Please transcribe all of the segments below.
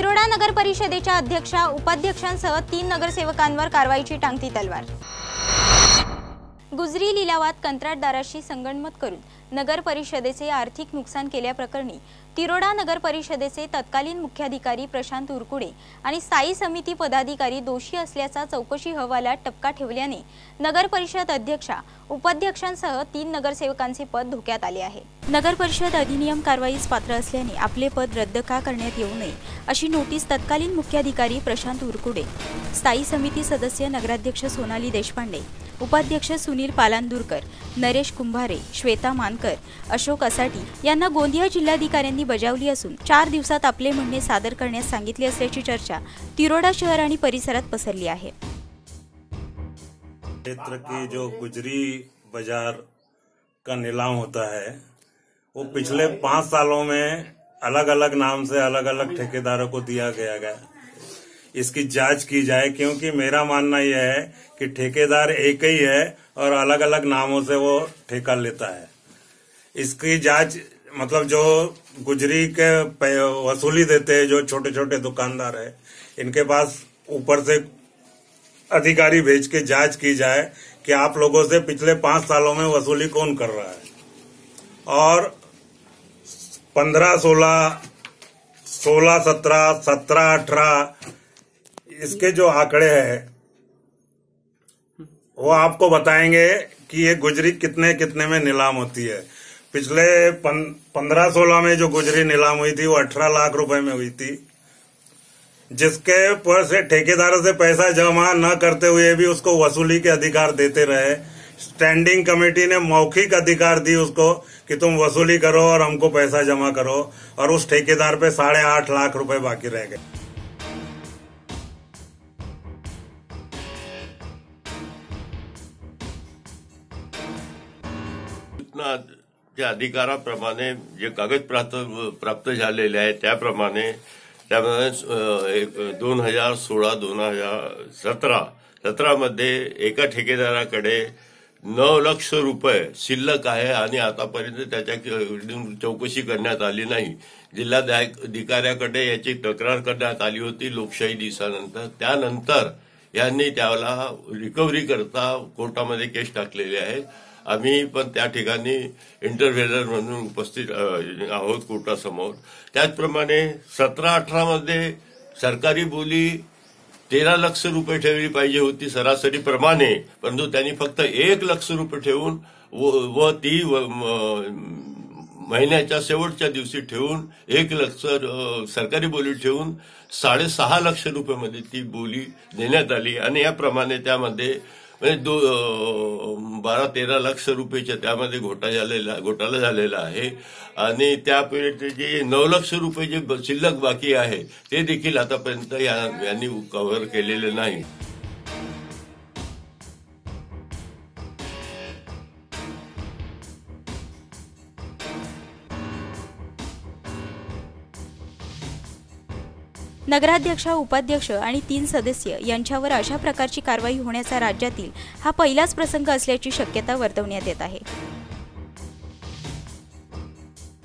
तिरोडा नगर परिषदेच्या अध्यक्षा उपाध्यक्षांसह तीन नगरसेवकांवर कारवाईची टांगती तलवार. गुजरी लिलावात कंत्राटदाराशी संगणमत करून नगर परिषदेचे आर्थिक नुकसान केल्याप्रकरणी तिरोडा नगर परिषदेचे तत्कालीन मुख्याधिकारी प्रशांत उरकुडे आणि स्थायी समिती पदाधिकारी दोषी असल्याचा चौकशी अहवालात टपका ठेवल्याने नगर परिषद अध्यक्षा उपाध्यक्षांसह तीन नगरसेवकांचे पद धोक्यात आले आहे. नगर परिषद अधिनियम कारवाईस पात्र असल्याने आपले पद रद्द का करण्यात येऊ नये अशी नोटीस तत्कालीन मुख्याधिकारी प्रशांत उरकुडे स्थायी समिती सदस्य नगराध्यक्ष सोनाली देशपांडे उपाध्यक्ष सुनील पालांदूरकर, नरेश कुंभारे, श्वेता मानकर, अशोक असाटी यांना गोंदिया जिल्हाधिकाऱ्यांनी बजावली असून चार दिवसात आपले म्हणणे सादर करण्यास सांगितले असल्याची चर्चा तिरोडा शहर आणि परिसरात पसरली आहे. क्षेत्र की जो गुजरी बाज़ार का नीलाम होता है, वो पिछले पाँच सालों में अलग अलग नाम से अलग अलग ठेकेदारों को दिया गया है। इसकी जाँच की जाए, क्योंकि मेरा मानना यह है कि ठेकेदार एक ही है और अलग अलग नामों से वो ठेका लेता है। इसकी जाँच मतलब जो गुजरी के वसूली देते हैं, जो छोटे छोटे दुकानदार है, इनके पास ऊपर से अधिकारी भेज के जाँच की जाए कि आप लोगों से पिछले पाँच सालों में वसूली कौन कर रहा है। और पंद्रह सोलह सोलह, सत्रह सत्रह, अठारह इसके जो आंकड़े हैं, वो आपको बताएँगे कि ये गुजरी कितने कितने में नीलाम होती है। पिछले पंद्रह सोलह में जो गुजरी नीलाम हुई थी, वो अठारह लाख रुपए में हुई थी। जिसके पर से ठेकेदारों से पैसा जमा न करते हुए भी उसको वसूली के अधिकार देते रहे। स्टैंडिंग कमेटी ने मौखिक अधिकार दी उसको कि तुम वसूली करो और हमको पैसा जमा करो, और उस ठेकेदार पे साढ़े आठ लाख रुपए बाकी रह गए। सूचनाच्या अधिकाराप्रमाणे जे कागद प्राप्त प्राप्त झालेले आहे त्याप्रमाणे त्यामध्ये एक दोन हजार सोळा दोन हजार सतरा सतरामध्ये एका ठेकेदाराकडे नऊ लक्ष रुपये शिल्लक आहे आणि आतापर्यंत त्याच्या चौकशी करण्यात आली नाही. जिल्हाधिकाऱ्याकडे याची तक्रार करण्यात आली होती लोकशाही दिवसानंतर. त्यानंतर यांनी त्याला रिकव्हरी करता कोर्टामध्ये केस टाकलेली आहे आम्ही पण त्या ठिकाणी इंटरव्हेनर म्हणून उपस्थित आहोत कोर्टासमोर. त्याचप्रमाणे सतरा अठरामध्ये सरकारी बोली तेरा लक्ष रुपये ठेवली पाहिजे होती सरासरीप्रमाणे परंतु त्यांनी फक्त एक लक्ष रुपये ठेवून व व ती महिन्याच्या शेवटच्या दिवशी ठेवून एक लक्ष सरकारी बोली ठेवून साडेसहा लक्ष रुपयामध्ये ती बोली देण्यात आली. आणि याप्रमाणे त्यामध्ये म्हणजे दो बारा तेरा लक्ष रुपयेच्या त्यामध्ये घोटा झालेला घोटाळा झालेला आहे. आणि त्यापैकी जे नऊ लक्ष रुपये जे शिल्लक बाकी आहे ते देखील आतापर्यंत या- यांनी कव्हर केलेले नाही. नगराध्यक्ष उपाध्यक्ष आणि तीन सदस्य यांच्यावर अशा प्रकारची कारवाई होण्याचा राज्यातील हा पहिलाच प्रसंग असल्याची शक्यता वर्तवण्यात येत आहे.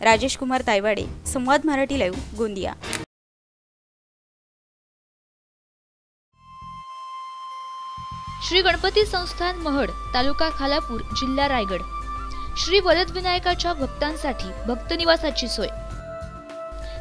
राजेश कुमार तायवाडे संवाद मराठी लाईव्ह गोंदिया. श्री गणपती संस्थान महड तालुका खालापूर जिल्हा रायगड. श्री वरदविनायकाच्या भक्तांसाठी भक्तनिवासाची सोय.